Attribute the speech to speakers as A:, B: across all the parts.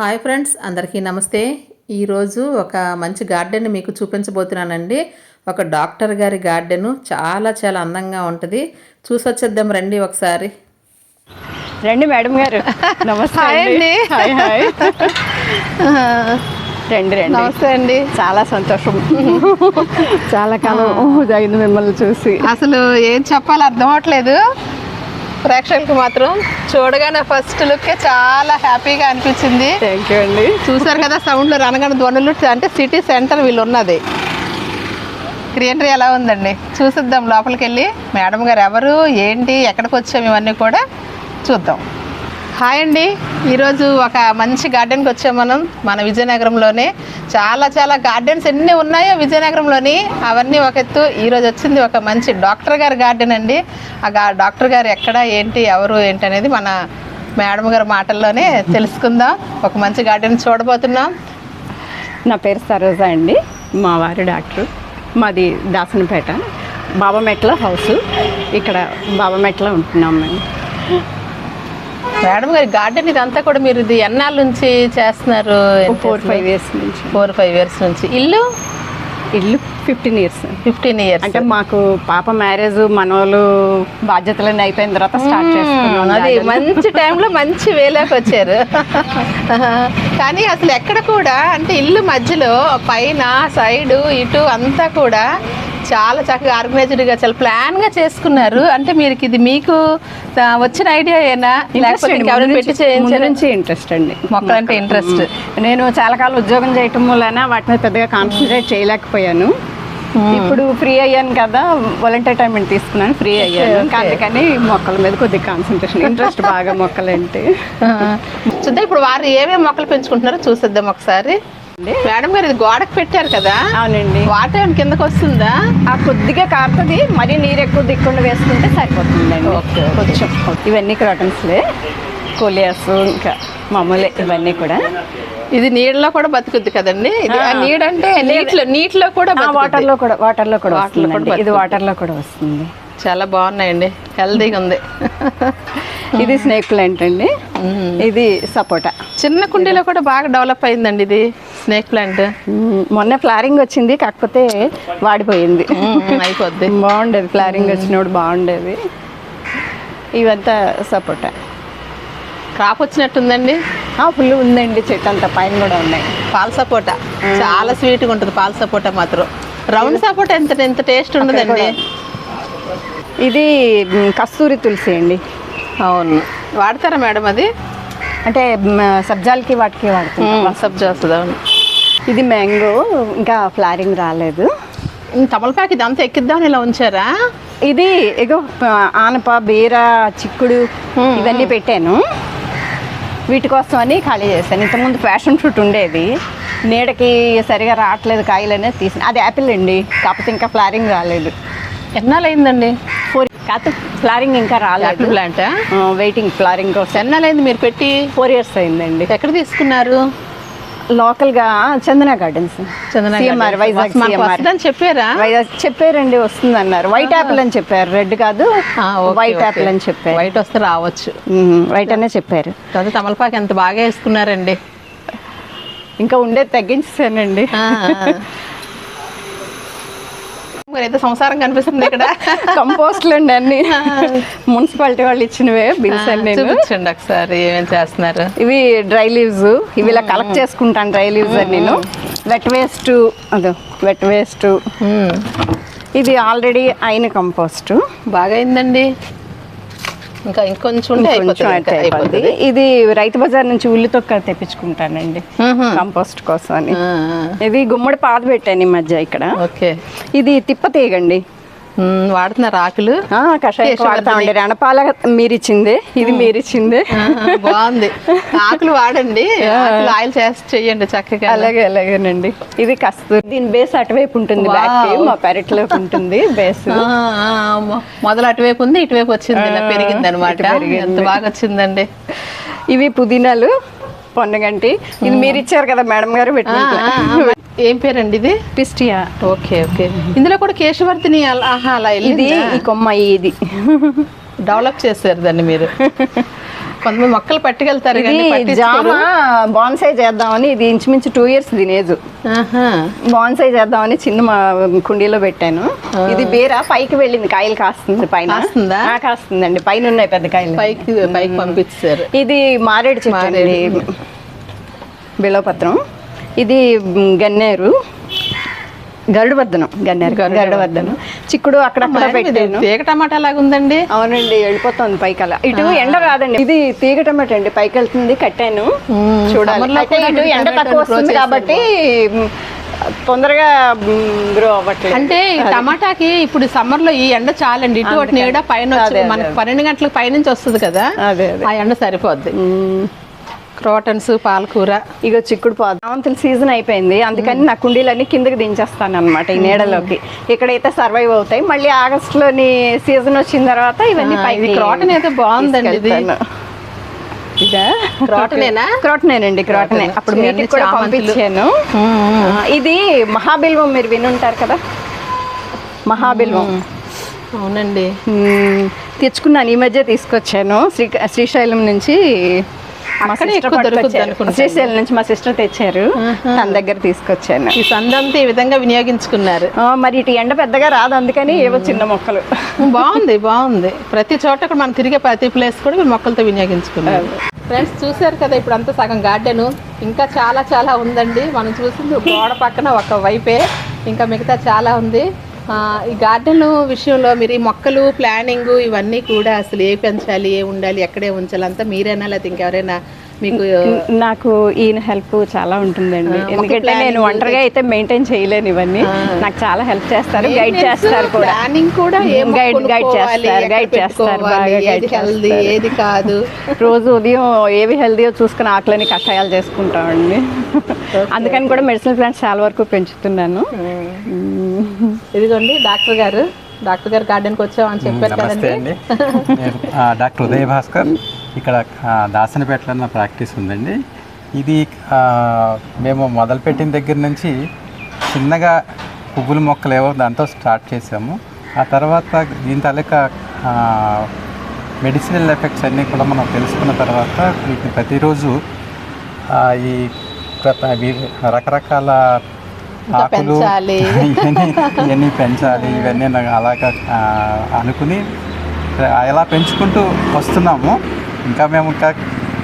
A: Hi friends అందరికీ నమస్తే. ఈరోజు ఒక మంచి గార్డెన్ మీకు చూపించబోతున్నానండి. ఒక డాక్టర్ గారి గార్డెను చాలా చాలా అందంగా ఉంటుంది. చూసొచ్చేద్దాం రండి ఒకసారి.
B: రండి మేడం గారు. నమస్తే
C: హాయ్ అండి.
B: Hi hi. రండి రండి.
C: నమస్తే అండి.
B: చాలా సంతోషం. చాలా కాలం అయింది మిమ్మల్ని చూసి.
C: అసలు ఏం చెప్పాలో అర్థం అవట్లేదు ప్రేక్షకులకు మాత్రం చూడగానే ఫస్ట్ లుక్ చాలా హ్యాపీగా అనిపించింది.
B: థ్యాంక్ యూ అండి.
C: చూసారు కదా సౌండ్లు రనగన ధ్వనులు అంటే సిటీ సెంటర్ వీళ్ళు ఉన్నది గ్రీనరీ ఎలా ఉందండి? చూసిద్దాం లోపలికి వెళ్ళి మేడం గారు ఎవరు ఏంటి ఎక్కడికి వచ్చాము ఇవన్నీ కూడా చూద్దాం. హాయ్ అండి. ఈరోజు ఒక మంచి గార్డెన్కి వచ్చాం మనం. మన విజయనగరంలోనే. చాలా చాలా గార్డెన్స్ ఎన్ని ఉన్నాయో విజయనగరంలోని అవన్నీ ఒక ఎత్తు. ఈరోజు వచ్చింది ఒక మంచి డాక్టర్ గారి గార్డెన్ అండి. ఆ డాక్టర్ గారు ఎక్కడ ఏంటి ఎవరు ఏంటి అనేది మన మేడం గారి మాటల్లోనే తెలుసుకుందాం. ఒక మంచి గార్డెన్ చూడబోతున్నాం.
B: నా పేరు సరోజా అండి. మా వారి డాక్టర్. మాది దాసనపేట. బాబామెట్ల హౌస్. ఇక్కడ బాబామెట్ల ఉంటున్నాం మేము.
C: మేడం గారి గార్డెన్ ఇదంతా కూడా మీరు ఇది ఎన్నాళ్ళ నుంచి చేస్తున్నారు?
B: ఫోర్ ఫైవ్ ఇయర్స్ నుంచి.
C: ఫోర్ ఫైవ్ ఇయర్స్ నుంచి. ఇల్లు?
B: ఇల్లు ఫిఫ్టీన్ ఇయర్స్
C: ఫిఫ్టీన్ ఇయర్స్
B: అంటే మాకు పాప మ్యారేజ్ మనోళ్ళు బాధ్యతలన్నీ అయిపోయిన తర్వాత స్టార్ట్ చేసుకున్నాం.
C: అది మంచి టైంలో మంచి వేలోకి వచ్చారు. కానీ అసలు ఎక్కడ కూడా అంటే ఇల్లు మధ్యలో పైన సైడ్ ఇటు అంతా కూడా చాలా చక్కగా ఆర్గనైజ్డ్గా చాలా ప్లాన్గా చేసుకున్నారు. అంటే మీరు ఇది మీకు వచ్చిన ఐడియా ఏనా?
B: నుంచి ఇంట్రెస్ట్ అండి.
C: మొక్కలంటే ఇంట్రెస్ట్
B: నేను చాలా కాలం ఉద్యోగం చేయటం వలన వాటి మీద పెద్దగా కాన్సన్ట్రేట్ చేయలేకపోయాను. ఇప్పుడు ఫ్రీ అయ్యాను కదా వాలంటీర్ టైం తీసుకున్నాను ఫ్రీ అయ్యాను. అందుకని మొక్కల మీద కొద్దిగా కాన్సన్ట్రేషన్ ఇంట్రెస్ట్ బాగా మొక్కలంటే.
C: చూద్దాం ఇప్పుడు వారు ఏమేమి మొక్కలు పెంచుకుంటున్నారో చూసేద్దాం ఒకసారి. మేడం గారు ఇది గోడకు పెట్టారు కదా?
B: అవునండి.
C: వాటర్ కిందకు వస్తుందా?
B: ఆ కొద్దిగా కారుతుంది మరీ నీరు ఎక్కువ దిక్కుండా వేసుకుంటే సరిపోతుందండి. కొంచెం ఇవన్నీ క్రాటన్స్లే కోలియాస్ ఇంకా మామూలే ఇవన్నీ కూడా.
C: ఇది నీళ్ళలో కూడా బతుకుద్ది కదండి? ఇది ఆ నీడ అంటే నీటిలో నీటిలో కూడా.
B: వాటర్లో కూడా వాటర్లో కూడా. ఇది. వాటర్లో కూడా వస్తుంది.
C: చాలా బాగున్నాయండి. హెల్దీగా ఉంది.
B: ఇది స్నేక్ ప్లాంట్ అండి. ఇది సపోటా.
C: చిన్న కుండీలో కూడా బాగా డెవలప్ అయిందండి ఇది స్నేక్ ప్లాంట్.
B: మొన్న ఫ్లారింగ్ వచ్చింది కాకపోతే వాడిపోయింది.
C: అయిపోద్ది.
B: బాగుండేది ఫ్లారింగ్ వచ్చినప్పుడు బాగుండేది. ఇవంతా సపోటా.
C: క్రాప్ వచ్చినట్టుందండి?
B: ఫుల్ ఉందండి చెట్టు అంతా పైన కూడా ఉన్నాయి.
C: పాల సపోటా. చాలా స్వీట్గా ఉంటుంది పాల సపోటా మాత్రం. రౌండ్ సపోటా ఎంత ఎంత టేస్ట్ ఉండదండి?
B: ఇది కస్తూరి తులసి అండి.
C: అవును. వాడతారా మేడం అది?
B: అంటే సబ్జాలకి వాటికి వాడుతాం
C: సబ్జా అవును.
B: ఇది మ్యాంగో ఇంకా ఫ్లారింగ్ రాలేదు.
C: తమలపాకు ఇదంతా ఎక్కిద్దామని ఇలా ఉంచారా?
B: ఇది ఎగో ఆనప బీర చిక్కుడు ఇవన్నీ పెట్టాను. వీటి కోసం అని ఖాళీ చేశాను. ఇంతకుముందు ఫ్యాషన్ ఫ్రూట్ ఉండేది. నీడకి సరిగా రావట్లేదు కాయలు అనేది తీసిన. అది యాపిల్ అండి. కాకపోతే ఇంకా ఫ్లారింగ్ రాలేదు.
C: ఎన్నాళ్ళు అయిందండి
B: ఫోర్ కాకపోతే ఫ్లారింగ్ ఇంకా రాలేదు.
C: ప్లాంట్
B: వెయిటింగ్ ఫ్లారింగ్ కోసం
C: ఎన్నాళ్ళు అయింది మీరు పెట్టి?
B: ఫోర్ ఇయర్స్ అయిందండి.
C: ఎక్కడ తీసుకున్నారు?
B: లోకల్గా చందన గార్డెన్స్
C: చందన.
B: వైజాగ్
C: వస్తుందని చెప్పారా?
B: వైజాగ్ చెప్పారండి వస్తుంది అన్నారు వైట్ యాపిల్ అని చెప్పారు. రెడ్ కాదు వైట్ యాపిల్ అని చెప్పారు.
C: వైట్ వస్తే రావచ్చు.
B: వైట్ అనే చెప్పారు.
C: తర్వాత తమలపాకు ఎంత బాగా వేసుకున్నారండి.
B: ఇంకా ఉండేది తగ్గించానండి
C: ఏదో సంసారం కనిపిస్తుంది ఇక్కడ?
B: కంపోస్ట్లు అండి అన్ని మున్సిపాలిటీ వాళ్ళు ఇచ్చినవే బిల్స్ అన్ని
C: చూపించండి ఒకసారి ఏమేం చేస్తున్నారు.
B: ఇవి డ్రై లీవ్స్. ఇవి ఇలా కలెక్ట్ చేసుకుంటాను డ్రై లీవ్స్ అని నేను వెట్ వేస్ట్ అదో వెట్ వేస్ట్. ఇది ఆల్రెడీ అయిన కంపోస్ట్.
C: బాగా అయిందండి ఇంకా ఇంకొంచెం ఉంటే
B: కొంచెం
C: అయిపోతుంది
B: ఇది రైతు బజార్ నుంచి ఉల్లి తొక్క తెప్పించుకుంటానండి. కంపోస్ట్ కోసం అని. ఇది గుమ్మడి పాత పెట్టాను ఈ మధ్య ఇక్కడ.
C: ఓకే.
B: ఇది తిప్ప తీగండి
C: మ్మ్, వాడుతున్నారు ఆకులు
B: కషాయం. వాడతామండి. రణపాల మీరిచ్చిందే. ఇది మీరిచ్చిందే.
C: ఆహా, బాగుంది. ఆకులు వాడండి. ఆకులు ఆయిల్ చేసి చెయ్యండి చక్కగా.
B: అలాగే అలాగేనండి. ఇది కస్తూరి దీని బేస్ అటువైపు ఉంటుంది. మా పెరట్లోకి ఉంటుంది బేస్.
C: మొదలు అటువైపు ఉంది ఇటువైపు వచ్చింది. పెరిగింది. అనమాట. ఎంత బాగా వచ్చిందండి.
B: ఇవి పుదీనాలు. పొన్నగంటి. ఇది మీరు ఇచ్చారు కదా మేడం గారు.
C: ఏం పేరండి ఇది?
B: Pistia
C: okay okay. ఇందులో కూడా కేశవర్ధిని అలా- ఆహా అలా
B: ఇది? ఈ కొమ్మ ఇది.
C: డెవలప్ చేశారు దాన్ని మీరు. కొంతమంది మొక్కలు పట్టుకెళ్తారు.
B: జామ బాన్సై చేద్దామని ఇది ఇంచుమించు టూ ఇయర్స్ తినేదు. బాన్సై చేద్దామని చిన్న మా కుండీలో పెట్టాను. ఇది బీర పైకి వెళ్ళింది కాయలు కాస్తుంది పైన. కాస్తుందండి. పైన ఉన్నాయి పెద్ద కాయలు.
C: పైకి పైకి పంపించారు.
B: ఇది మారేడు చెట్టు అండి. బిలవపత్రం ఇది గన్నేరు. గరుడవర్ధనం గన్నేరు గరుడవర్ధనం. చిక్కుడు అక్కడక్కడ పెట్టాను.
C: తీగ టమాటా లాగా ఉందండి
B: అవునండి వెళ్ళిపోతుంది పైకి అలా ఇటు ఎండ రాదండి. ఇది తీగ టమాటా అండి పైకి వెళ్తుంది కట్టాను. చూడాలి. ఇటు ఎండ తక్కువ వస్తుంది. కాబట్టి తొందరగా గ్రో అవ్వట్లేదు.
C: అంటే ఈ టమాటాకి ఇప్పుడు సమ్మర్లో ఈ ఎండ చాలండి. ఇటు ఒకటి నీడ పైన మనకి పన్నెండు గంటలకు పైనుంచి వస్తుంది కదా? ఆ ఎండ సరిపోద్ది. క్రోటన్స్ పాలకూర.
B: ఇగో చిక్కుడు పాదు. సావంతుల సీజన్ అయిపోయింది. అందుకని నా కుండీలన్నీ కిందకి దించేస్తాను అనమాట ఈ నీడలోకి. ఇక్కడైతే సర్వైవ్ అవుతాయి. మళ్ళీ ఆగస్టులోని సీజన్ వచ్చిన తర్వాత ఇవన్నీ పైకి
C: క్రోటన్ అయితే బాగుందండి ఇది.
B: తీసుకెళ్తాను.
C: ఇదా? క్రోటనేనా?
B: క్రోటనేనండి క్రోటనే.
C: క్రోటనే.
B: అప్పుడు కూడా. పంపించాను. ఇది మహాబిల్వం మీరు వినుంటారు కదా? మహాబిల్వం.
C: అవునండి.
B: తెచ్చుకున్నాను. ఈ మధ్య తీసుకొచ్చాను. శ్రీ శ్రీశైలం నుంచి శ్రీశైలం నుంచి మా సిస్టర్ తెచ్చారు. తన దగ్గర తీసుకొచ్చాను.
C: ఈ సందంతా ఈ విధంగా వినియోగించుకున్నారు.
B: మరి ఇటు ఎండ పెద్దగా రాదు అందుకని ఏవో చిన్న మొక్కలు.
C: బాగుంది బాగుంది. ప్రతి చోట కూడా మనం తిరిగే ప్రతి ప్లేస్ కూడా మీరు మొక్కలతో వినియోగించుకున్నారు. ఫ్రెండ్స్ చూశారు కదా ఇప్పుడు అంతా సగం గార్డెన్. ఇంకా చాలా చాలా ఉందండి. మనం చూసింది గోడ పక్కన ఒక వైపే. ఇంకా మిగతా చాలా ఉంది. ఈ గార్డెన్ విషయంలో మీరు ఈ మొక్కలు ప్లానింగ్ ఇవన్నీ కూడా అసలు ఏ పెంచాలి ఏ ఉండాలి ఎక్కడే ఉంచాలి అంతా మీరేనా లేకపోతే ఇంకెవరైనా మీకు
B: నాకు ఈయన హెల్ప్ చాలా ఉంటుందండి. ఎందుకంటే నేను ఒంటరిగా అయితే మెయింటైన్ చేయలేను ఇవన్నీ. నాకు చాలా హెల్ప్ చేస్తారు గైడ్ చేస్తారు కూడా.
C: ప్లానింగ్ కూడా
B: guide
C: కొనుక్కోవాలి,
B: చేస్తారు, guide చేస్తారు, బాగా
C: ఏది హెల్దీ. ఏది కాదు.
B: రోజు ఉదయం ఏవి హెల్దీయో చూసుకుని ఆకులని కషాయాలు చేసుకుంటామండి. అందుకని కూడా మెడిసినల్ ప్లాంట్స్ చాలా వరకు పెంచుతున్నాను.
C: ఇదిగోండి డాక్టర్ గారు. డాక్టర్ గారు గార్డెన్కి వచ్చామని చెప్పారు
D: నమస్తే
C: కదండి.
D: డాక్టర్ ఉదయ్ భాస్కర్ ఇక్కడ దాసనపేటలో నా ప్రాక్టీస్ ఉందండి. ఇది మేము మొదలుపెట్టిన దగ్గర నుంచి చిన్నగా పువ్వుల మొక్కలు ఏవో దాంతో స్టార్ట్ చేసాము ఆ తర్వాత దీని తాలూకా మెడిసినల్ ఎఫెక్ట్స్ అన్నీ కూడా మనం తెలుసుకున్న తర్వాత వీటిని ప్రతిరోజు ఈ రకరకాల
C: పెంచాలి.
D: ఇవన్నీ ఇవన్నీ పెంచాలి ఇవన్నీ నాకు అలాగా అనుకుని ఎలా పెంచుకుంటూ వస్తున్నాము ఇంకా మేము ఇంకా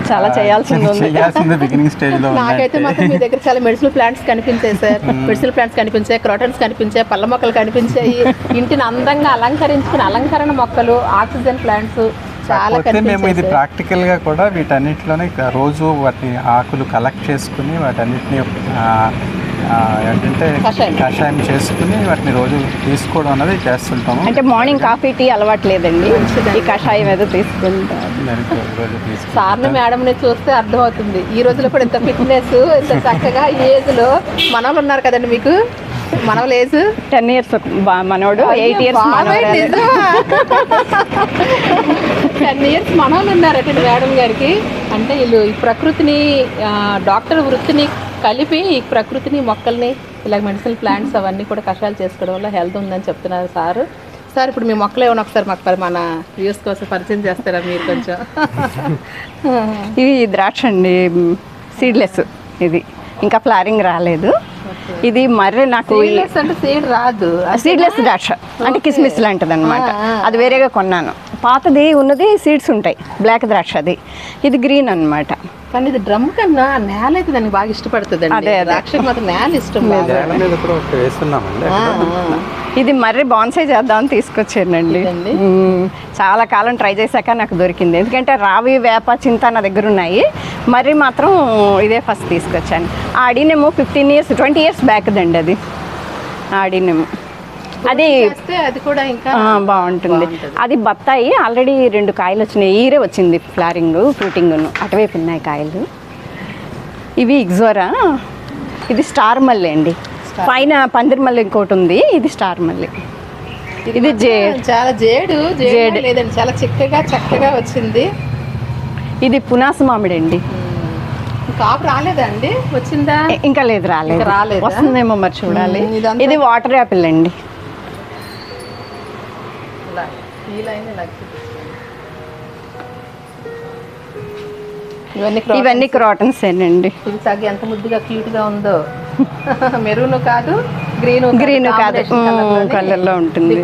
B: చాలా చేయాల్సింది ఉంది.
D: చేయాల్సింది బిగినింగ్ స్టేజ్లో
C: నాకైతే మాత్రం మీ దగ్గర చాలా మెడిసినల్ ప్లాంట్స్ కనిపించాయి సార్ మెడిసినల్ ప్లాంట్స్ కనిపించాయి క్రోటన్స్ కనిపించాయి పళ్ళ మొక్కలు కనిపించాయి ఇంటిని అందంగా అలంకరించుకుని అలంకరణ మొక్కలు ఆక్సిజన్ ప్లాంట్స్ చాలా
D: మేము ఇది
C: కనిపించాయి సార్.
D: ప్రాక్టికల్గా కూడా వీటన్నిటిలోనే రోజు వాటి ఆకులు కలెక్ట్ చేసుకుని వాటన్నిటిని ఏంటంటే
C: కషాయం.
D: కషాయం చేసుకుని వాటిని రోజు తీసుకోవడం అనేది చేస్తుంటాము.
B: అంటే మార్నింగ్ కాఫీ టీ అలవాటు లేదండి. ఈ కషాయం ఏదో
D: రోజు
C: సార్ని
D: తీసుకుంటాం
C: మేడంని చూస్తే అర్థమవుతుంది. ఈ రోజులో కూడా ఇంత ఫిట్నెస్ ఇంత చక్కగా ఈ ఏజ్లో మనవలు ఉన్నారు కదండి మీకు? మనవల ఏజ్?
B: టెన్ ఇయర్స్ మనోడు ఎయిట్ ఇయర్స్
C: టెన్ ఇయర్స్ మనవలు ఉన్నారట మేడం గారికి. అంటే వీళ్ళు ఈ ప్రకృతిని డాక్టర్ వృత్తిని కలిపి ఈ ప్రకృతిని మొక్కల్ని ఇలా మెడిసినల్ ప్లాంట్స్ అవన్నీ కూడా కషాయాలు చేసుకోవడం వల్ల హెల్త్ ఉందని చెప్తున్నారు సార్. సార్ ఇప్పుడు మీ మొక్కలు ఏమైనా ఒకసారి మాకు మన వ్యూస్ కోసం పరిచయం చేస్తారా మీరు కొంచెం?
B: ఇది ద్రాక్ష అండి సీడ్లెస్ ఇది. ఇంకా ఫ్లారింగ్ రాలేదు. ఇది మర్రి నాకు
C: అంటే సీడ్ రాదు.
B: సీడ్లెస్ ద్రాక్ష. అంటే కిస్మిస్ లాంటిది అనమాట అది వేరేగా కొన్నాను. పాతది ఉన్నది సీడ్స్ ఉంటాయి. బ్లాక్ ద్రాక్ష అది ఇది గ్రీన్ అన్నమాట.
C: కానీ ఇది డ్రమ్ కన్నా నేల అయితే దానికి బాగా ఇష్టపడుతుంది
B: అదే.
C: ద్రాక్షకి మాత్రం నేల ఇష్టం.
B: ఇది మర్రి బాన్సై చేద్దామని తీసుకొచ్చానండి. చాలా కాలం ట్రై చేశాక నాకు దొరికింది. ఎందుకంటే రావి వేప చింత నా దగ్గర ఉన్నాయి. మర్రి మాత్రం ఇదే ఫస్ట్ తీసుకొచ్చాను. ఆడినేమో fifteen years twenty years back దండి అది. ఆడినేమో అది
C: అది కూడా ఇంకా
B: బాగుంటుంది. అది బత్తాయి. ఆల్రెడీ రెండు కాయలు వచ్చినాయి. ఈరే వచ్చింది ఫ్లారింగ్ ఫ్రూటింగ్ అటువైపు ఉన్నాయి కాయలు. ఇవి ఇగ్జోరా. ఇది స్టార్ మల్లె అండి. పైన పందిరి మల్లె ఇంకోటి ఉంది. ఇది స్టార్ మల్లె. ఇది
C: చాలా జేడు. జేడు. లేదండి. చాలా చిక్కగా చక్కగా వచ్చింది.
B: ఇది పునాస మామిడి అండి.
C: కాపు రాలేదా అండి? వచ్చిందా?
B: ఇంకా లేదు రాలేదు.
C: రాలేదా?
B: వస్తుందేమో మరి చూడాలి. ఇది వాటర్ యాపిల్ అండి.
C: ఇవన్నీ
B: క్రాటన్స్ అండి
C: ఇది సగ ఎంత ముద్దుగా క్యూట్గా ఉందో. మెరూన్ కాదు గ్రీన్
B: గ్రీన్ కాదు. కలర్లో ఉంటుంది.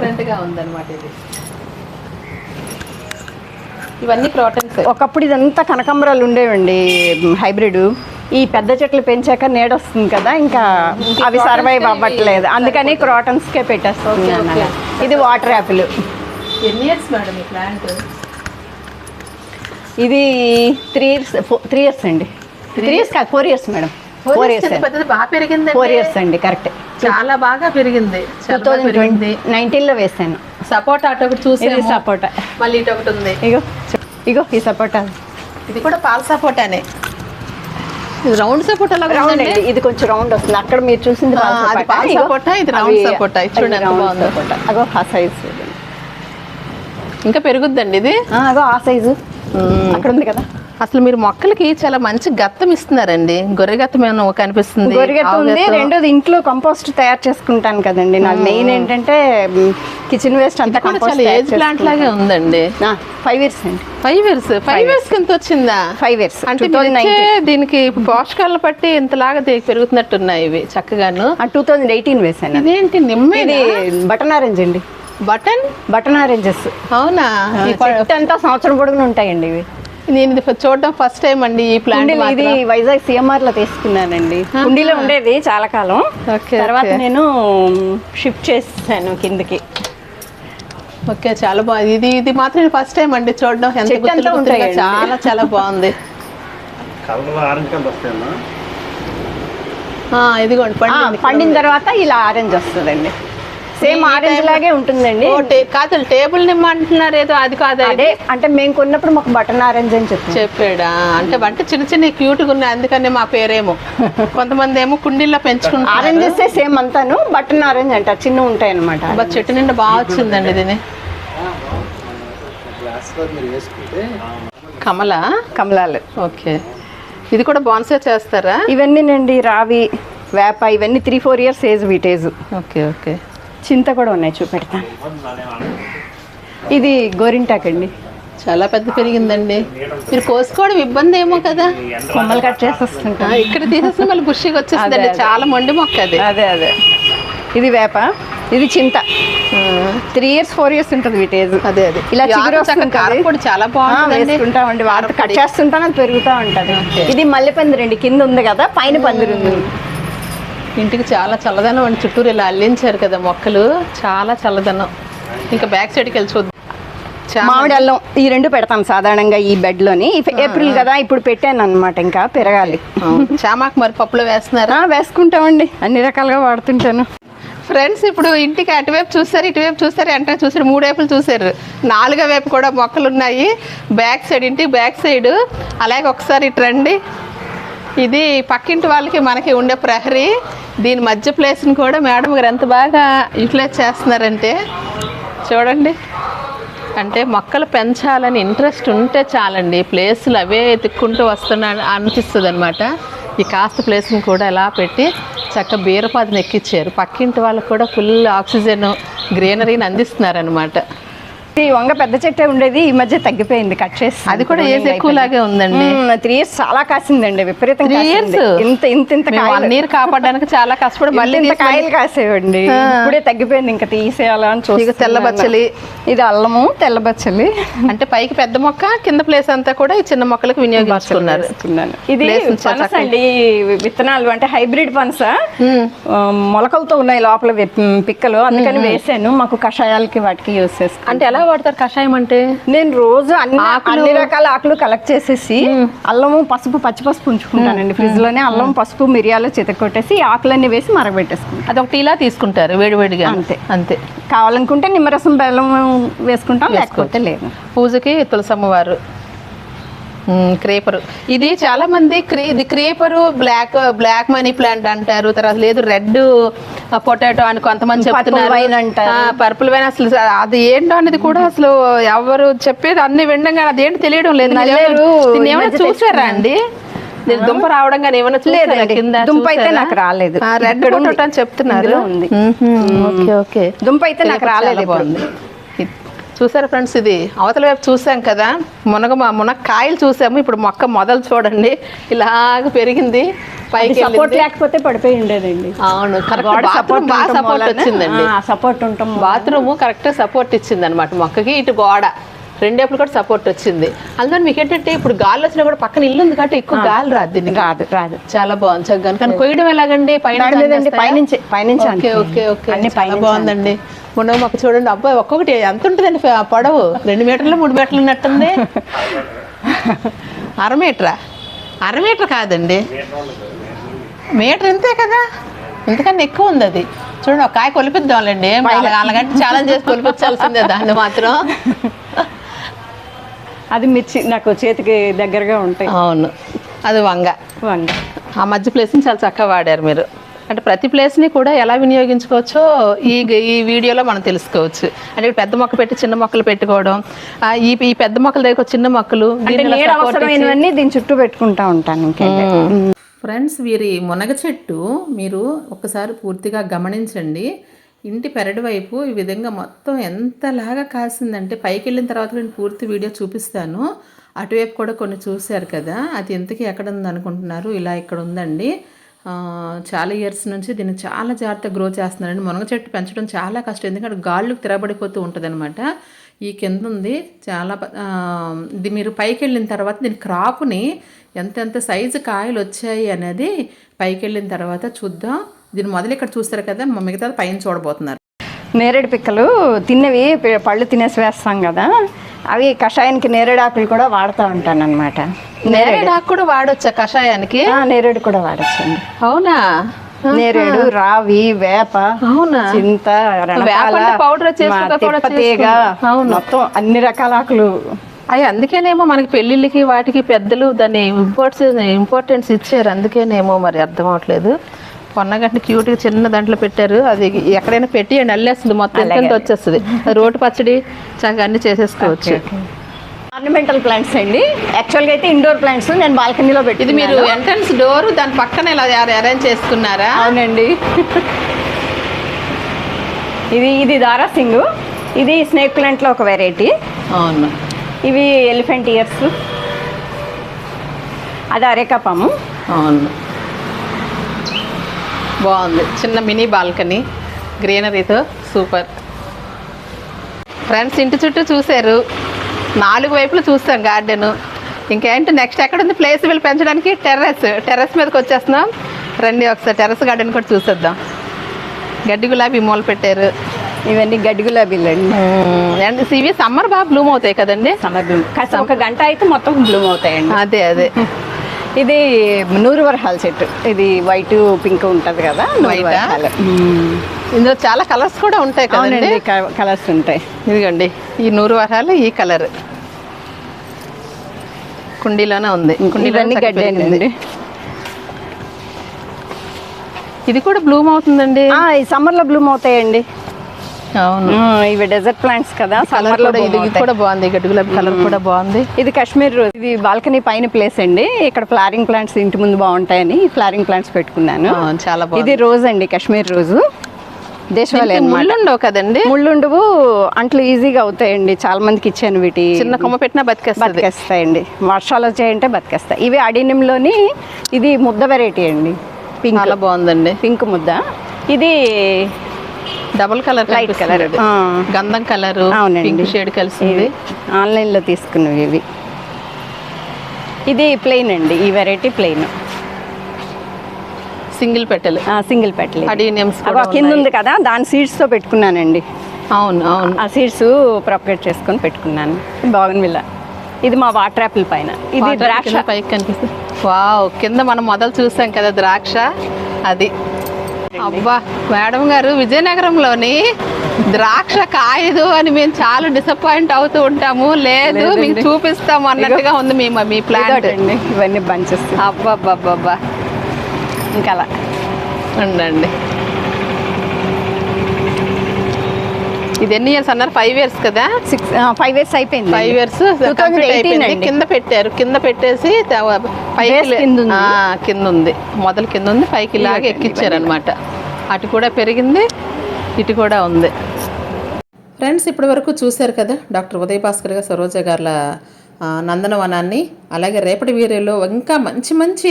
C: ఇవన్నీ క్రాటన్స్.
B: ఒకప్పుడు ఇదంతా కనకాంబరాలు ఉండేవండి హైబ్రిడ్. ఈ పెద్ద చెట్లు పెంచాక నీడ వస్తుంది కదా ఇంకా అవి సర్వైవ్ అవ్వట్లేదు. అందుకని క్రాటన్స్కే
C: పెట్టేస్తుంది
B: ఇది వాటర్ యాపిల్.
C: ఎన్ని ఇయర్స్ మేడం ఈ ప్లాంట్
B: ఇది త్రీ ఇయర్స్ త్రీ ఇయర్స్ అండి. త్రీ ఇయర్స్ కాదు four years madam. Four years
C: పెద్దది బాగా పెరిగింది
B: ఫోర్ ఇయర్స్ అండి కరెక్ట్
C: చాలా బాగా పెరిగింది.
B: టూ థౌజండ్ ట్వంటీ నైన్టీన్లో వేసాను.
C: సపోర్ట్ అటు ఒకటి చూసాము.
B: సపోటా
C: మళ్ళీ ఇటు ఒకటి ఉంది.
B: ఇగో ఇగో ఈ సపోటా
C: ఇది కూడా పాల సపోటానే రౌండ్ సపోటా
B: రౌండ్ అండి ఇది కొంచెం రౌండ్ వస్తుంది. అక్కడ మీరు చూసింది పాల సపోటా.
C: సపోటా, ఇది రౌండ్ సపోటా. ఇది చూడండి
B: రౌండ్
C: బాగుందో.
B: సపోటా. అగో ఆ సైజ్
C: ఇంకా పెరుగుద్దండి ఇది?
B: అగో ఆ సైజు. అక్కడ ఉంది కదా.
C: అసలు మీరు మొక్కలకి చాలా మంచి గత్తం ఇస్తున్నారండి. గొర్రె గత్తం ఏమో కనిపిస్తుంది
B: ఉంది. రెండోది ఇంట్లో కంపోస్ట్ తయారు చేసుకుంటాను కదండి. నాకు మెయిన్ ఏంటంటే కిచెన్ వేస్ట్ అంతా
C: ఏజ్ ప్లాంట్ లాగే ఉందండి.
B: ఫైవ్ ఇయర్స్ అండి.
C: ఫైవ్ ఇయర్స్ ఫైవ్ ఇయర్స్ కింద వచ్చిందా?
B: ఫైవ్ ఇయర్స్
C: అంటే దీనికి పోషకాలను బట్టి ఇంతలాగా పెరుగుతున్నట్టున్నాయి ఇవి చక్కగాను.
B: టూ థౌజండ్ ఎయిటీన్ వేసాను
C: ఇదేంటి నిమ్మ
B: బటన్ ఆరెంజ్ అండి.
C: బటన్?
B: Button oranges.
C: అవునా?
B: అంతా సంవత్సరం పొడుగున ఉంటాయండి ఇవి.
C: నేను ఇది చూడడం ఫస్ట్ టైం అండి ఈ ప్లాంట్
B: ఇది వైజాగ్ సిఎంఆర్లో తీసుకున్నానండి కుండీలో ఉండేది చాలా కాలం.
C: ఓకే,
B: తర్వాత. నేను షిఫ్ట్ చేసాను కిందకి.
C: ఓకే చాలా బాగుంది ఇది ఇది మాత్రం ఫస్ట్ టైం అండి చూడడం. ఎంత. చాలా చాలా బాగుంది. ఇదిగోండి
B: పండిన తర్వాత ఇలా ఆరెంజ్ వస్తుందండి. సేమ్ ఆరెంజ్ లాగే ఉంటుందండి.
C: కాదు టేబుల్ నిమ్మ అంటున్నారు ఏదో అది కాదు
B: అదే అంటే మేము కొన్నప్పుడు మాకు బటన్ ఆరెంజ్ అని చెప్పారు.
C: చెప్పాడా? అంటే అంటే చిన్న చిన్న క్యూట్గా ఉన్నాయి అందుకనే మా పేరేమో. కొంతమంది ఏమో కుండీల్లో పెంచుకుంటారు
B: ఆరెంజెస్ సేమ్ అంతాను బటన్ ఆరెంజ్ అంటారు చిన్న ఉంటాయి అనమాట
C: చెట్టు నిండా బాగా వచ్చిందండి దీని కమల?
B: కమలాలు.
C: ఓకే. ఇది కూడా బాన్సే చేస్తారా?
B: ఇవన్నీనండి రావి వేప ఇవన్నీ three four years age వీటేజ్.
C: Okay okay.
B: చింత కూడా ఉన్నాయి చూపెడతాను ఇది గోరింటాక్ అండి
C: చాలా పెద్ద పెరిగిందండి. మీరు కోసుకోవడం ఇబ్బంది ఏమో కదా.
B: కొమ్మలు కట్ చేసి
C: ఆ,
B: వస్తుంటాం
C: ఇక్కడ తీసేసి మళ్ళీ
B: అదే, అదే.
C: చాలా మొండి మొక్క అది.
B: అదే అదే. ఇది వేప ఇది చింత. త్రీ ఇయర్స్ ఫోర్ ఇయర్స్ ఉంటుంది వీటేజ్
C: అదే అదే.
B: ఇలా చిగురు
C: పొడి చాలా బాగుంటుందండి.
B: వేసుకుంటామండి. వాటర్ కట్ చేస్తుంటాను అది పెరుగుతూ ఉంటుంది. ఇది మల్లె పందిరి అండి కింద ఉంది కదా పైన పందిరి ఉంది.
C: ఇంటికి చాలా చల్లదనం అండి. చుట్టూరు ఇలా అల్లించారు కదా మొక్కలు. చాలా చల్లదనం. ఇంకా బ్యాక్ సైడ్కి వెళ్ళి చూద్దాం.
B: మామిడి అల్లం ఈ రెండు పెడతాను సాధారణంగా ఈ బెడ్లోని ఏప్రిల్ కదా ఇప్పుడు పెట్టాను అనమాట ఇంకా పెరగాలి.
C: చామాకు మరి పప్పులో వేస్తున్నారా?
B: వేసుకుంటామండి. అన్ని రకాలుగా వాడుతుంటాను.
C: ఫ్రెండ్స్ ఇప్పుడు ఇంటికి అటువైపు చూస్తారు ఇటువైపు చూస్తారు అంటే చూసారు మూడు వైపులు చూసారు. నాలుగో వైపు కూడా మొక్కలు ఉన్నాయి బ్యాక్ సైడ్ ఇంటికి బ్యాక్ సైడ్. అలాగే ఒకసారి ఇటు రండి. ఇది పక్కింటి వాళ్ళకి మనకి ఉండే ప్రహరీ. దీని మధ్య ప్లేస్ని కూడా మేడం గారు ఎంత బాగా యూటిలైజ్ చేస్తున్నారంటే చూడండి. అంటే మొక్కలు పెంచాలని ఇంట్రెస్ట్ ఉంటే చాలండి. ప్లేసులు అవే ఎత్తుక్కుంటూ వస్తున్నా అనిపిస్తుంది అనమాట ఈ కాస్త ప్లేస్ని కూడా ఎలా పెట్టి చక్క బీరపాదని ఎక్కిచ్చారు. పక్కింటి వాళ్ళకు కూడా ఫుల్ ఆక్సిజన్ గ్రీనరీని అందిస్తున్నారనమాట
B: ఈ వంగ పెద్ద చెట్టే ఉండేది ఈ మధ్య తగ్గిపోయింది కట్ చేసి
C: అది కూడా ఏజ్ ఎక్కువలాగే ఉందండి.
B: త్రీ ఇయర్స్ చాలా కాసిందండి విపరీతం
C: Three
B: కాసింది.
C: years?
B: ఇంత ఇంత ఇంత
C: ఇయర్ కాపాడడానికి చాలా కష్టపడి
B: మళ్ళీ ఇంత కాయలు కాసేవండి. ఇప్పుడే తగ్గిపోయింది ఇంకా తీసేయాలా అని
C: ఇక
B: చూస్తున్నాను.
C: తెల్ల బచ్చలి
B: ఇది అల్లము తెల్ల బచ్చలి
C: అంటే పైకి పెద్ద మొక్క కింద ప్లేస్ అంతా కూడా ఈ చిన్న మొక్కలకు వినియోగించుకున్నారు.
B: ఇది పనస అండి విత్తనాలు అంటే హైబ్రిడ్ పనస. మొలకలతో ఉన్నాయి లోపల పిక్కలు. అందుకని వేసాను మాకు కషాయాలకి వాటికి యూస్ చేస్తాను
C: అంటే ఎలా వాడతారు కషాయం అంటే?
B: నేను రోజు అన్ని అన్ని రకాల ఆకులు కలెక్ట్ చేసేసి అల్లము పసుపు పచ్చి పసుపు ఉంచుకుంటానండి. ఫ్రిడ్జ్లోనే అల్లం పసుపు మిరియాలు చితకొట్టేసి ఆకులన్నీ వేసి మరగబెట్టేసుకుంటాను
C: అదొక టీలా తీసుకుంటారు వేడివేడిగా.
B: అంతే.
C: అంతే.
B: కావాలనుకుంటే నిమ్మరసం బెల్లం వేసుకుంటాం లేకపోతే లేదు.
C: పూజకి తులసమ్మవారు మ్మ్, క్రేపరు. ఇది చాలా మంది క్రీ ఇది creeper black black money plant అంటారు. తర్వాత లేదు రెడ్ పొటాటో అని కొంతమంది చెప్తున్నారు. పర్పుల్ వైన్ అసలు అది ఏంటో అనేది కూడా అసలు ఎవరు చెప్పేది అన్ని వినడం అదేంటి తెలియడం లేదు ఏమైనా- చూసారా అండి దుంప రావడం కానీ ఏమైనా చూసారా. కింద
B: దుంప అయితే? నాకు రాలేదు.
C: రెడ్. పొటాటో అని చెప్తున్నారు ఓకే ఓకే
B: దుంప అయితే నాకు రాలేదు.
C: బాగుంది చూసారా ఫ్రెండ్స్ ఇది? అవతల వైపు చూసాం కదా? మునగ మునక్కాయలు చూసాము. ఇప్పుడు మొక్క మొదలు చూడండి. ఇలాగ పెరిగింది. పైకి
B: సపోర్ట్. లేకపోతే పడిపోయి ఉండేదండి.
C: అవును
B: సపోర్ట్
C: బాగా సపోర్ట్ వచ్చిందండి.
B: సపోర్ట్ ఉంటాం
C: బాత్రూమ్ కరెక్ట్ సపోర్ట్ ఇచ్చింది అనమాట మొక్కకి. ఇటు గోడ. రెండేపులు కూడా సపోర్ట్ వచ్చింది. అందులో మీకు ఏంటంటే ఇప్పుడు గాలి వచ్చినా కూడా పక్కన ఇల్లు ఉంది కాబట్టి ఎక్కువ గాలి రాదు దీనికి.
B: రాదు రాదు.
C: చాలా బాగుంది. చక్కగా. కానీ కొయ్యడం ఎలాగండి? పైన?
B: పైనుంచి పైనుంచి
C: ఓకే. Okay okay.
B: అన్ని
C: చాలా బాగుందండి. మొన్న మాకు చూడండి అబ్బాయి ఒక్కొక్కటి ఎంత ఉంటుందండి పొడవు? రెండు మీటర్లు మూడు మీటర్లు ఉన్నట్టుంది. అర మీటరా? అర మీటర్ కాదండి. మీటర్ ఇంతే కదా? ఇంతకన్నా ఎక్కువ ఉంది అది. చూడండి ఒక కాయ కొలిపిద్దాంలేండి. అలాగంటే ఛాలెంజ్ చేసి కొలిపించాల్సిందే దాన్ని మాత్రం.
B: అది మిర్చి నాకు చేతికి దగ్గరగా ఉంటాయి.
C: అవును. అది వంగ.
B: వంగ.
C: ఆ మధ్య ప్లేస్ని చాలా చక్కగా వాడారు మీరు. అంటే ప్రతి ప్లేస్ని కూడా ఎలా వినియోగించుకోవచ్చో ఈ ఈ వీడియోలో మనం తెలుసుకోవచ్చు. అంటే పెద్ద మొక్క పెట్టి చిన్న మొక్కలు పెట్టుకోవడం ఆ, ఈ ఈ పెద్ద మొక్కల దగ్గర చిన్న మొక్కలు
B: దీని చుట్టూ పెట్టుకుంటా ఉంటాను
A: ఫ్రెండ్స్ వీరి మునగ చెట్టు మీరు ఒకసారి పూర్తిగా గమనించండి. ఇంటి పెరటి వైపు ఈ విధంగా మొత్తం ఎంతలాగా కాసిందంటే పైకి వెళ్ళిన తర్వాత నేను పూర్తి వీడియో చూపిస్తాను. అటువైపు కూడా కొన్ని చూశారు కదా అది ఎంతకి ఎక్కడ ఉంది అనుకుంటున్నారు ఇలా ఇక్కడ ఉందండి. చాలా ఇయర్స్ నుంచి దీన్ని చాలా జాగ్రత్తగా గ్రో చేస్తున్నారండి. మునగ చెట్టు పెంచడం చాలా కష్టం. ఎందుకంటే గాళ్ళకు తిరబడిపోతూ ఉంటుంది ఈ కింద ఉంది. చాలా ఇది మీరు పైకి వెళ్ళిన తర్వాత దీని క్రాప్ని ఎంతెంత సైజు కాయలు వచ్చాయి అనేది పైకి వెళ్ళిన తర్వాత చూద్దాం. దీని మొదలు ఇక్కడ చూస్తారు కదా మిగతా పైన చూడబోతున్నారు.
B: నేరేడు పిక్కలు తిన్నవి పళ్ళు తినేసి వేస్తాం కదా. అవి కషాయానికి నేరేడు ఆకులు కూడా వాడుతూ ఉంటాను అనమాట
C: నేరేడు. ఆకు కూడా వాడొచ్చా కషాయానికి?
B: నేరేడు కూడా వాడచ్చండి.
C: అవునా?
B: నేరేడు రావి వేప
C: అవునా?
B: చింత తిప్పతీగ,
C: అవును.
B: మొత్తం అన్ని రకాల ఆకులు.
C: అవి అందుకేనేమో మనకి పెళ్ళిళ్ళకి వాటికి పెద్దలు దాన్ని ఇంపోర్ట్స్ ఇంపార్టెన్స్ ఇచ్చారు. అందుకేనేమో మరి అర్థం అవట్లేదు. పొన్నగంట క్యూట్గా చిన్న దాంట్లో పెట్టారు. అది ఎక్కడైనా పెట్టి నల్లేస్తుంది మొత్తం ఎంత వచ్చేస్తుంది. రోటి పచ్చడి చక్కగా అన్ని చేసేసుకోవచ్చు.
B: ఆర్నమెంటల్ ప్లాంట్స్ అండి. యాక్చువల్గా అయితే ఇండోర్ ప్లాంట్స్ నేను బాల్కనీలో పెట్టి
C: ఇది మీరు ఎంట్రన్స్ డోర్ దాని పక్కన ఇలా అరేంజ్ చేసుకున్నారా?
B: అవునండి. ఇది ఇది దారా సింగ్. ఇది స్నేక్ ప్లాంట్లో ఒక వెరైటీ
C: అవును.
B: ఇవి ఎలిఫెంట్ ఇయర్స్ అది అరేకపము.
C: అవును. బాగుంది. చిన్న మినీ బాల్కనీ. గ్రీనరీతో సూపర్. ఫ్రెండ్స్ ఇంటి చుట్టూ చూశారు. నాలుగు వైపులు చూస్తాం గార్డెన్. ఇంకేంటి నెక్స్ట్ ఎక్కడ ఉంది ప్లేస్ వీళ్ళు పెంచడానికి టెర్రస్. టెర్రస్ మీదకి వచ్చేస్తున్నాం. రండి ఒకసారి టెర్రస్ గార్డెన్ కూడా చూసేద్దాం. గడ్డి గులాబీ మూల పెట్టారు.
B: ఇవన్నీ గడ్డి గులాబీలు అండి.
C: అండ్ ఇవి సమ్మర్ బాగా బ్లూమ్ అవుతాయి కదండి?
B: Summer bloom. కాస్త ఒక గంట అయితే మొత్తం బ్లూమ్ అవుతాయండి.
C: అదే అదే.
B: ఇది నూరు వరహాల చెట్టు ఇది వైట్ పింక్ ఉంటది కదా నూరు? వరహాలు.
C: ఇందులో చాలా కలర్స్ కూడా ఉంటాయి కదండి?
B: కలర్స్ ఉంటాయి.
C: ఇదిగోండి ఈ నూరు వరాలు ఈ కలర్. కుండీలోనే ఉంది. కుండీలోనే
B: ఇవన్నీ
C: చక్కగా
B: గడ్డేనండి
C: పెరిగింది. ఇది కూడా బ్లూమ్ అవుతుందండి?
B: ఆ, ఈ సమ్మర్లో బ్లూమ్ అవుతాయండి. ఇవి డెజర్ట్ ప్లాంట్స్ కదా సమ్మర్లో
C: కూడా ఇది కూడా బాగుంది గులాబీ కలర్ కూడా బాగుంది.
B: ఇది కాశ్మీర్ రోజ్ ఇది బాల్కనీ పైన ప్లేస్ అండి. ఇక్కడ ఫ్లారింగ్ ప్లాంట్స్ ఇంటి ముందు బాగుంటాయని ఫ్లారింగ్ ప్లాంట్స్ పెట్టుకున్నాను.
C: చాలా
B: ఇది రోజ్ అండి కాశ్మీర్ రోజు. దేశవాళీ
C: దీనికి
B: అన్నమాట.
C: ముళ్ళు ఉండవు కదండి?
B: ముళ్ళుండువు అంట్లు ఈజీగా అవుతాయండి. చాలా మందికి ఇచ్చాను వీటి
C: చిన్న కొమ్మ పెట్టినా బతికేస్తుంది.
B: బతికేస్తాయండి. వర్షాలు వచ్చాయంటే బతికేస్తాయి. ఇవి అడినియంలోని ఇది ముద్ద వెరైటీ అండి. పింక్
C: చాలా బాగుంది
B: పింక్ ముద్ద. ఇది
C: డబుల్ కలర్
B: లైట్ కలర్
C: గంధం కలర్
B: అవునండి.
C: షేడ్ కలిసింది
B: ఆన్లైన్లో తీసుకున్నవి ఇవి. ఇది ప్లెయిన్ అండి ఈ వెరైటీ ప్లెయిన్.
C: సింగిల్ పెట్టెలు.
B: సింగిల్ పెట్టలేదు
C: అడీనియమ్స్
B: కింద. ఉంది కదా దాని సీడ్స్తో పెట్టుకున్నానండి.
C: అవును అవును.
B: ఆ సీడ్స్ ప్రొపగేట్ చేసుకొని పెట్టుకున్నాను. బాగుంది ఇది మా వాటర్ యాపిల్ పైన. ఇది ద్రాక్ష.
C: పైకి కనిపిస్తుంది. వావ్ కింద మనం మొదలు చూసాం కదా ద్రాక్ష అది. అబ్బా మేడం గారు విజయనగరంలోని ద్రాక్ష కాయదు అని మేము చాలా డిసప్పాయింట్ అవుతూ ఉంటాము. లేదు. మీకు చూపిస్తాము అన్నట్టుగా ఉంది మీ మీ ప్లాంట్
B: ఇదోటండి ఇవన్నీ బంచెస్
C: అబ్బబ్బబ్బబ్బా
B: ఇంకా అలా.
C: ఉండండి. ఇది ఎన్ని ఇయర్స్ అన్నారు? ఫైవ్ ఇయర్స్ కదా?
B: సిక్స్ ఫైవ్ ఇయర్స్ అయిపోయింది.
C: ఫైవ్ ఇయర్స్ కింద పెట్టారు. కింద పెట్టేసి పైకి
B: కింద ఉంది
C: మొదలు కింద ఉంది పైకి ఇలాగే ఎక్కిచ్చారు అనమాట అటు కూడా పెరిగింది ఇటు కూడా ఉంది. ఫ్రెండ్స్ ఇప్పటి వరకు చూశారు కదా డాక్టర్ ఉదయ్ భాస్కర్ గారు సరోజ గారుల నందనవనాన్ని. అలాగే రేపటి వీరేలో ఇంకా మంచి మంచి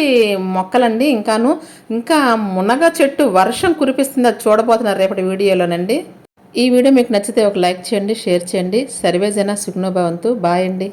C: మొక్కలండి. ఇంకాను ఇంకా మునగ చెట్టు వర్షం కురిపిస్తుంది అది చూడబోతున్నారు రేపటి వీడియోలోనండి. ఈ వీడియో మీకు నచ్చితే ఒక లైక్ చేయండి షేర్ చేయండి. సర్వేజన సుగ్నోభవంతు బాయ్ అండి.